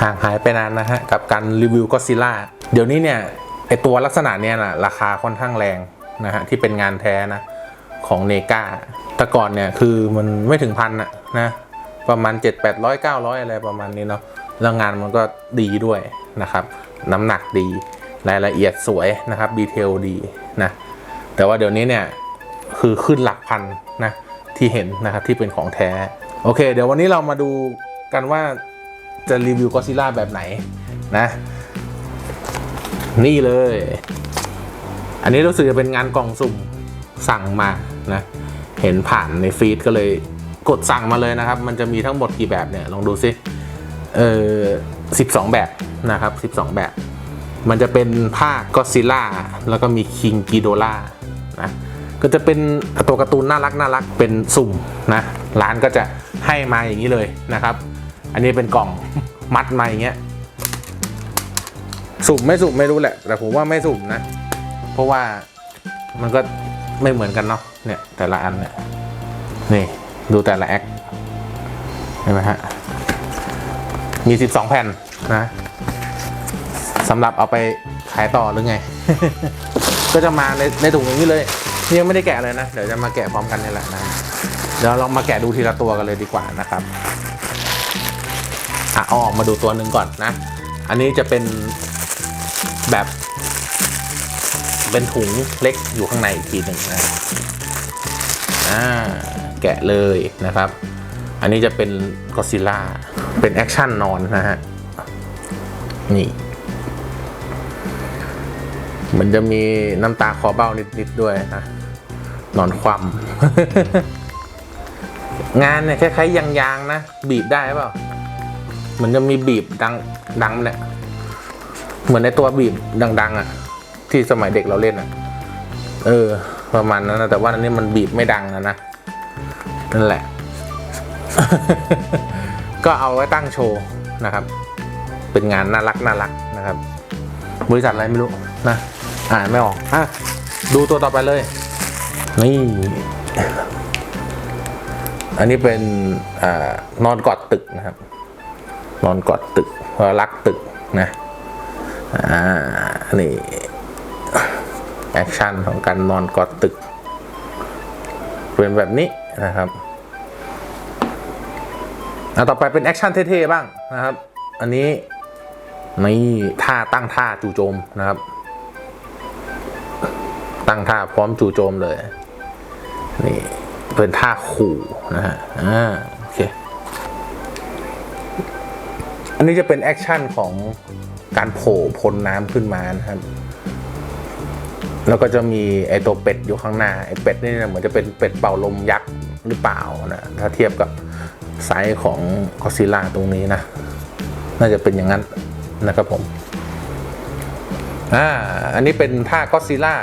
ห่างหายไปนานนะฮะ กับการรีวิวก็ซิล่าเดี๋ยวนี้เนี่ยไอตัวลักษณะเนี้ยนะราคาค่อนข้างแรงนะฮะ ที่เป็นงานแท้นะ ของเนกาแต่ก่อนเนี่ยคือมันไม่ถึงพันอะนะประมาณ 7 8 0 0 900 อะไรประมาณนี้เนาะแล้วงานมันก็ดีด้วยนะครับ น้ำหนักดีรายละเอียดสวยนะครับดีเทลดีนะแต่ว่าเดี๋ยวนี้เนี่ยคือขึ้นหลักพันนะที่เห็นนะครับที่เป็นของแท้ โอเค เดี๋ยววันนี้เรามาดูกันว่า จะรีวิวก็ซิล่าแบบไหนนะ นี่เลย อันนี้รู้สึกจะเป็นงานกล่องสุ่มสั่งมานะ เห็นผ่านในฟีดก็เลยกดสั่งมาเลยนะครับ มันจะมีทั้งหมดกี่แบบเนี่ย ลองดูซิเออสิบสองแบบนะครับสิบสองแบบ มันจะเป็นภาคก็ซิล่าแล้วก็มีคิงกิโดล่านะก็จะเป็นตัวการ์ตูนน่ารักน่ารักเป็นสุ่มนะร้านก็จะให้มาอย่างนี้เลยนะครับ อันนี้เป็นกล่องมัดมาอย่างเงี้ยสุ่มไม่สุ่มไม่รู้แหละ แต่ผมว่าไม่สุ่มนะ เพราะว่ามันก็ไม่เหมือนกันเนาะเนี่ย แต่ละอันเนี่ยนี่ดูแต่ละแอคเห็นไหมฮะมี 12 แผ่นนะสำหรับเอาไปขายต่อหรือไง ก็จะมาในในถุงอย่างนี้เลยนี่ยังไม่ได้แกะเลยนะ เดี๋ยวจะมาแกะพร้อมกันนี่แหละนะ เดี๋ยวลองมาแกะดูทีละตัวกันเลยดีกว่านะครับ อะออกมาดูตัวหนึ่งก่อนนะ อันนี้จะเป็นแบบ เป็นถุงเล็กอยู่ข้างในอีกทีหนึ่งนะอ่าแกะเลยนะครับ อันนี้จะเป็นก็ซิล่าเป็นแอคชั่นนอนนะฮะ นี่ มันจะมีน้ำตาคอเบ้านิด ๆ ด้วยนะ นอนความงานเนี่ยคล้ายๆยางๆนะ บีบได้เปล่า หมันจะมีบีบดังดังเนี่ยเหมือนในตัวบีบดัง ๆ อะ ที่สมัยเด็กเราเล่นอะ เออ ประมาณนั้นนะแต่ว่าอันนี้มันบีบไม่ดังนะนะนั่นแหละ ก็เอาไว้ตั้งโชว์นะครับ เป็นงานน่ารักน่ารักนะครับ บริษัทอะไรไม่รู้นะอ่านไม่ออกอะดูตัวต่อไปเลย นี่ อันนี้เป็นอนอนกอดตึกนะครับ นอนกอดตึกเพราะรักตึกนะอ่านี่แอคชั่นของการนอนกอดตึก เป็นแบบนี้นะครับอะต่อไปเป็นแอคชั่นเท่ๆบ้างนะครับ อันนี้นี่ท่าตั้งท่าจู่โจมนะครับ ตั้งท่าพร้อมจู่โจมเลย นี่เป็นท่าขู่นะฮะอ่า อันนี้จะเป็นแอคชั่นของการโผล่พ้นน้ำขึ้นมานะครับ แล้วก็จะมีไอตัวเป็ดอยู่ข้างหน้า ไอเป็ดนี่เนี่ยเหมือนจะเป็นเป็ดเป่าลมยักษ์หรือเปล่านะถ้าเทียบกับไซส์ของกอซิล่าตรงนี้นะ น่าจะเป็นอย่างนั้นนะครับผมอ่าอันนี้เป็นท่าก็ซิล่า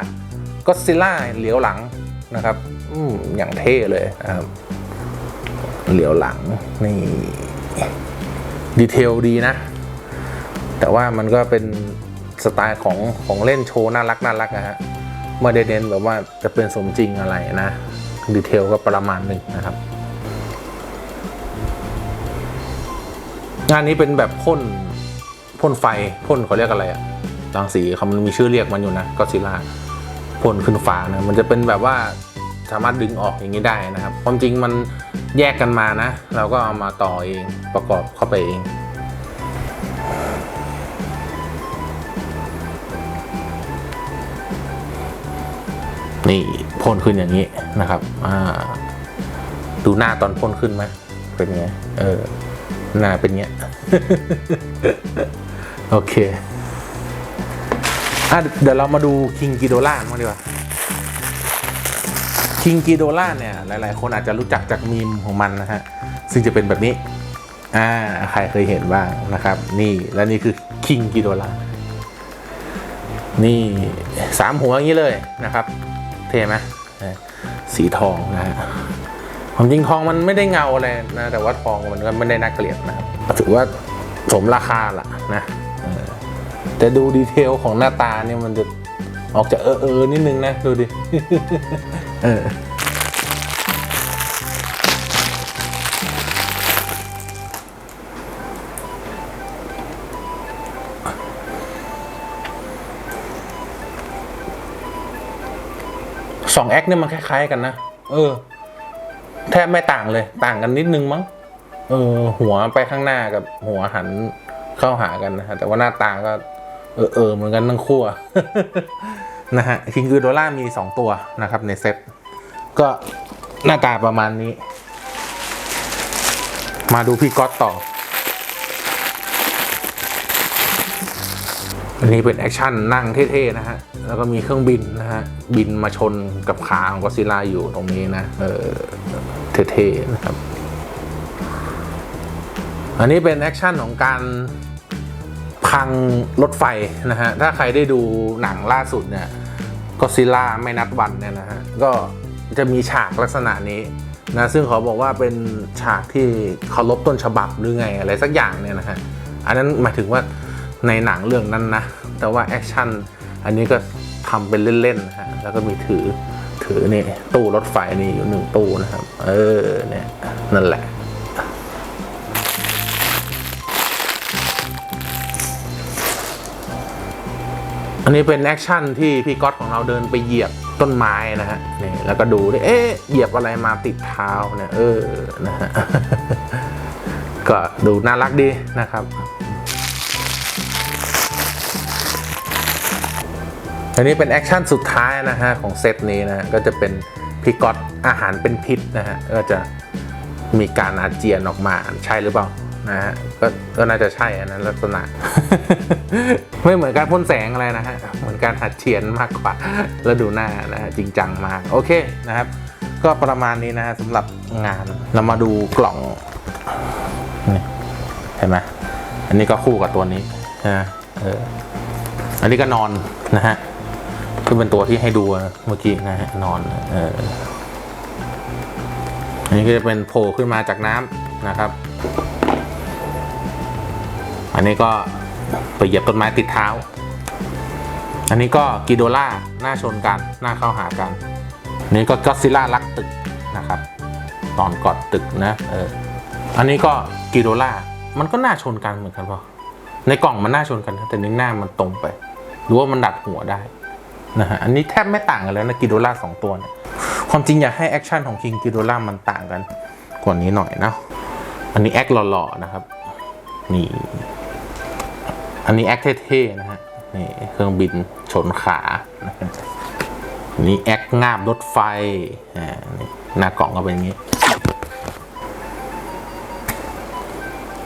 ก็ซิล่าเหลียวหลังนะครับ อืมอย่างเท่เลยนะครับ เหลียวหลังนี่ ดีเทลดีนะ แต่ว่ามันก็เป็นสไตล์ของของเล่นโชว์น่ารักน่ารักนะฮะไม่ได้เน้นแบบว่าจะเป็นสมจริงอะไรนะ ดีเทลก็ประมาณหนึ่งนะครับ งานนี้เป็นแบบพ่นพ่นไฟพ่นเขาเรียกอะไรอะรังสีเขามันมีชื่อเรียกมันอยู่นะก็ซิล่าพ่นขึ้นฟ้านะมันจะเป็นแบบว่าสามารถดึงออกอย่างนี้ได้นะครับ ความจริงมัน แยกกันมานะ เราก็เอามาต่อเองประกอบเข้าไปเองนี่พ่นขึ้นอย่างนี้นะครับ อ่า ดูหน้าตอนพ่นขึ้นไหมเป็นไง เออ หน้าเป็นเงี้ย โอเค อะเดี๋ยวเรามาดูคิงกิโดล่าบ้างดีกว่า คิงกิโดล่าเนี่ยหลาย ๆ คนอาจจะรู้จักจากมีมของมันนะฮะ ซึ่งจะเป็นแบบนี้ อ่า ใครเคยเห็นบ้างนะครับ นี่และนี่คือคิงกิโดล่านี่สามหัวอย่างนี้เลยนะครับ เท่ไหมสีทองนะฮะความจริงทองมันไม่ได้เงาอะไรนะ แต่ว่าทองมันก็ไม่ได้น่าเกลียดนะครับถือว่าสมราคาละนะแต่ดูดีเทลของหน้าตาเนี่ยมันจะออกจะเออเออนิดนึงนะ ดูดิ เออสองแอคเนี่ยมันคล้ายๆกันนะ เออ แทบไม่ต่างเลย ต่างกันนิดนึงมั้ง เออ หัวไปข้างหน้ากับหัวหันเข้าหากันนะแต่ว่าหน้าตาก็ เออเออเหมือนกันทั้งคู่นะฮะ คิงคือโดล่ามีสองตัวนะครับในเซต ก็หน้าตาประมาณนี้ มาดูพี่ก๊อตต่อ อันนี้เป็นแอคชั่นนั่งเท่ๆนะฮะ แล้วก็มีเครื่องบินนะฮะ บินมาชนกับขาของก็อซิล่าอยู่ตรงนี้นะ เออเท่ๆนะครับ อันนี้เป็นแอคชั่นของการพังรถไฟนะฮะ ถ้าใครได้ดูหนังล่าสุดเนี่ยก็ซิล่าไม่นัดวันเนี่ยนะฮะ ก็ จะมีฉากลักษณะนี้นะซึ่งเขาบอกว่าเป็นฉากที่เคารพต้นฉบับหรือไงอะไรสักอย่างเนี่ยนะฮะอันนั้นหมายถึงว่าในหนังเรื่องนั้นนะ แต่ว่าแอคชั่นอันนี้ก็ทำเป็นเล่นๆนะฮะแล้วก็มีถือถือนี่ตู้รถไฟนี่อยู่หนึ่งตู้นะครับ เออเนี่ยนั่นแหละอันนี้เป็นแอคชั่นที่พี่ก๊อตของเราเดินไปเหยียบ ต้นไม้นะฮะนี่แล้วก็ดูดิเอ๊ะเหยียบอะไรมาติดเท้าเนี่ยเออนะฮะก็ดูน่ารักดีนะครับอันนี้เป็นแอคชั่นสุดท้ายนะฮะของเซตนี้นะก็จะเป็นพี่ก๊อตอาหารเป็นพิษนะฮะก็จะมีการอาเจียนออกมาใช่หรือเปล่า นะฮะก็ก็น่าจะใช่อันนั้นลักษณะ ไม่เหมือนการพ่นแสงอะไรนะฮะเหมือนการหัดเฉียนมากกว่าแล้วดูหน้านะฮะจริงจังมากโอเคนะครับ ก็ประมาณนี้นะฮะสำหรับงานเรามาดูกล่องนี่เห็นไหมอันนี้ก็คู่กับตัวนี้นะเอออันนี้ก็นอนนะฮะคือเป็นตัวที่ให้ดูเมื่อกี้นะฮะนอนเอออันนี้ก็จะเป็นโผล่ขึ้นมาจากน้ำนะครับ อันนี้ก็ไปเหยียบต้นไม้ติดเท้า อันนี้ก็กิโดล่าหน้าชนกัน หน้าเข้าหากันนนี้ก็ก็ซิล่ารักตึกนะครับ ตอนกอดตึกนะเอออันนี้ก็กิโดล่ามันก็หน้าชนกันเหมือนกันปะในกล่องมันหน้าชนกันแต่ในหน้ามันตรงไป หรือว่ามันดัดหัวได้นะฮะอันนี้แทบไม่ต่างกันแล้วนะกิโดล่าสองตัวเนี่ยความจริงอยากให้แอคชั่นของคิงกิโดล่ามันต่างกันกว่านี้หน่อยนะอันนี้แอคหล่อๆนะครับนี่ อันนี้แอคเท่ๆนะฮะนี่เครื่องบินชนขานะครับอันนี้แอคงาบรถไฟอ่านี่หน้ากล่องก็เป็นอย่างนี้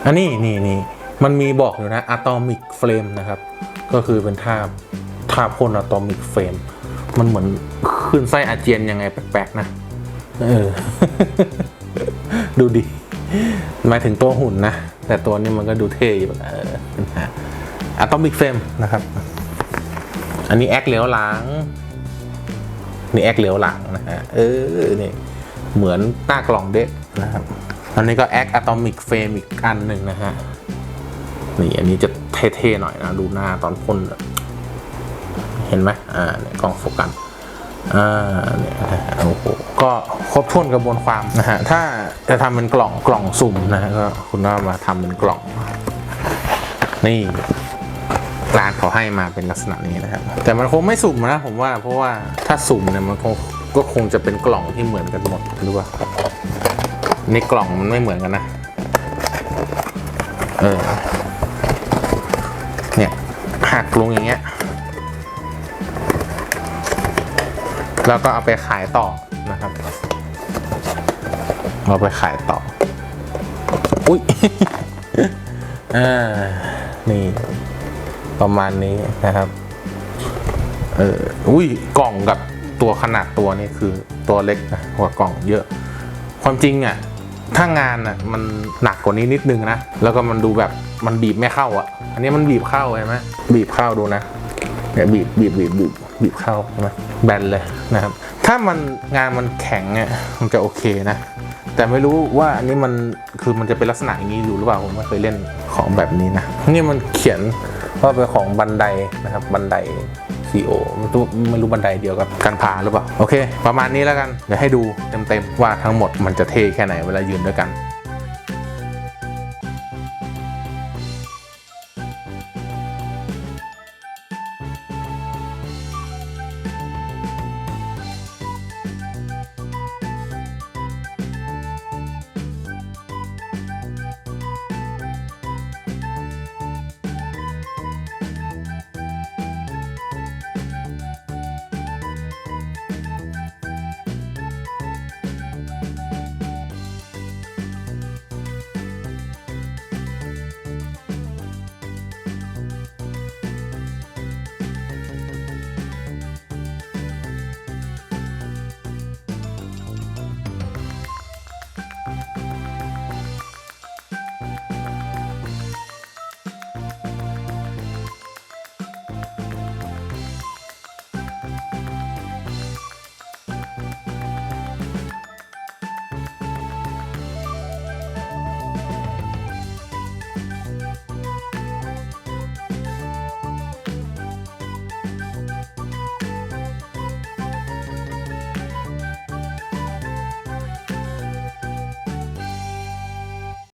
อันนี้นี่นี่มันมีบอกอยู่นะ atomic flame นะครับ ก็คือเป็นท่าท่าพ่น atomic flame มันเหมือนขึ้นไส้อาเจียนยังไงแปลกๆนะเออ ดูดิหมายถึงตัวหุ่นนะ แต่ตัวนี้มันก็ดูเท่อยู่นะ อะตอมิกเฟมนะครับ อันนี้แอคเหลียวหลัง นี่แอคเหลียวหลังนะฮะ เออ นี่ เหมือนหน้ากล่องเด็กนะครับ อันนี้ก็แอคอะตอมิกเฟมอีกอันหนึ่งนะฮะ นี่ อันนี้จะเท่ๆหน่อยนะ ดูหน้าตอนพ่นเห็นไหมอ่าเนี่ยกล้องโฟกัสอ่าเนี่ยโอ้โหก็ครบถ้วนกระบวนความนะฮะ ถ้าจะทำเป็นกล่องกล่องสุ่มนะฮะก็คุณก็มาทำเป็นกล่อง นี่ เขาให้มาเป็นลักษณะนี้นะครับ แต่มันคงไม่สุ่มนะผมว่า เพราะว่าถ้าสุ่มเนี่ยมันคงก็คงจะเป็นกล่องที่เหมือนกันหมดหรือว่าในกล่องมันไม่เหมือนกันนะ เออ เนี่ยหักลงอย่างเงี้ย แล้วก็เอาไปขายต่อนะครับ เอาไปขายต่อ อุ้ยอ่านี่ ประมาณนี้นะครับเอออุ้ยกล่องกับตัวขนาดตัวนี่คือตัวเล็กนะกว่ากล่องเยอะ ความจริงอะถ้างานอะมันหนักกว่านี้นิดนึงนะแล้วก็มันดูแบบมันบีบไม่เข้าอะ อันนี้มันบีบเข้าใช่ไหมบีบเข้าดูนะเนี่ยบีบบีบบีบบีบบีบเข้าใช่ไหมแบนเลยนะครับ ถ้ามันงานมันแข็งเนี่ยมันจะโอเคนะ แต่ไม่รู้ว่าอันนี้มันคือมันจะเป็นลักษณะอย่างนี้อยู่หรือเปล่าผมไม่เคยเล่นของแบบนี้นะนี่มันเขียน ก็เป็นของบันไดนะครับบันไดซีโอไม่รู้ไม่รู้บันไดเดียวกับการพาหรือเปล่า โอเค ประมาณนี้แล้วกัน เดี๋ยวให้ดูเต็มๆว่าทั้งหมดมันจะเท่แค่ไหนเวลายืนด้วยกัน